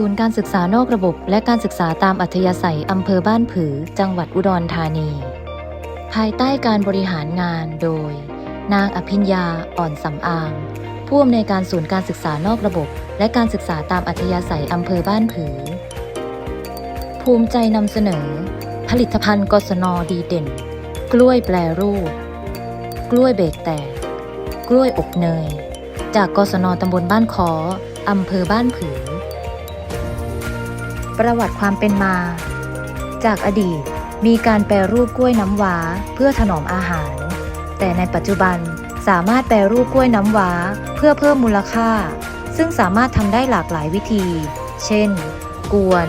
ศูนย์การศึกษานอกระบบและการศึกษาตามอัธยาศัยอำเภอบ้านผือ จังหวัดอุดรธานี ภายใต้การบริหารงานโดย นางอภิญญาอ่อนสำอาง ผู้อำนวยการศูนย์การศึกษานอกระบบ และการศึกษาตามอัธยาศัยอำเภอบ้านผือ ภูมิใจนำเสนอ ผลิตภัณฑ์กศนดีเด่น กล้วยแปรรูป กล้วยเบกแตก กล้วยอบเนย จากกศนตำบลบ้านคออำเภอบ้านผือ ประวัติความเป็นมา จากอดีตมีการแปรรูปกล้วยน้ำว้าเพื่อถนอมอาหาร แต่ในปัจจุบันสามารถแปรรูปกล้วยน้ำว้าเพื่อเพิ่มมูลค่า ซึ่งสามารถทำได้หลากหลายวิธี เช่น กวน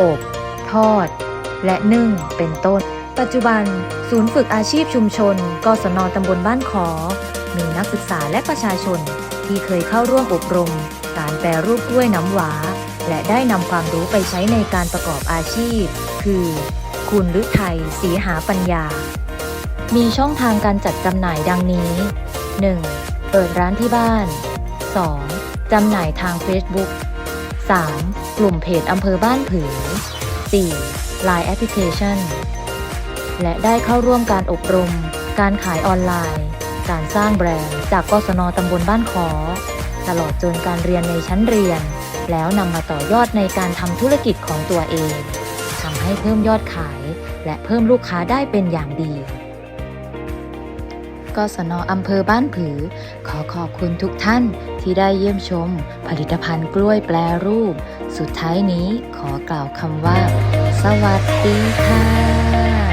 อบ ทอด และนึ่งเป็นต้น ปัจจุบัน ศูนย์ฝึกอาชีพชุมชน กศนตำบลบ้านขอ มีนักศึกษาและประชาชนที่เคยเข้าร่วมอบรม การแปรรูปกล้วยน้ำหวา และได้นำความรู้ไปใช้ในการประกอบอาชีพ คือ คุณฤทัยศรีหาปัญญา มีช่องทางการจัดจำหน่ายดังนี้ 1. เปิดร้านที่บ้าน 2. จำหน่ายทาง Facebook 3. กลุ่มเพจอำเภอบ้านผือ 4. Line Application และได้เข้าร่วมการอบรม การขายออนไลน์ การสร้างแบรนด์จากกศนตำบลบ้านขอ ตลอดจนการเรียนในชั้นเรียน แล้วนำมาต่อยอดในการทำธุรกิจของตัวเองทำให้เพิ่มยอดขาย และเพิ่มลูกค้าได้เป็นอย่างดีกศนอำเภอบ้านผือ ขอขอบคุณทุกท่านที่ได้เยี่ยมชม ผลิตภัณฑ์กล้วยแปรรูป สุดท้ายนี้ขอกล่าวคำว่า สวัสดีค่ะ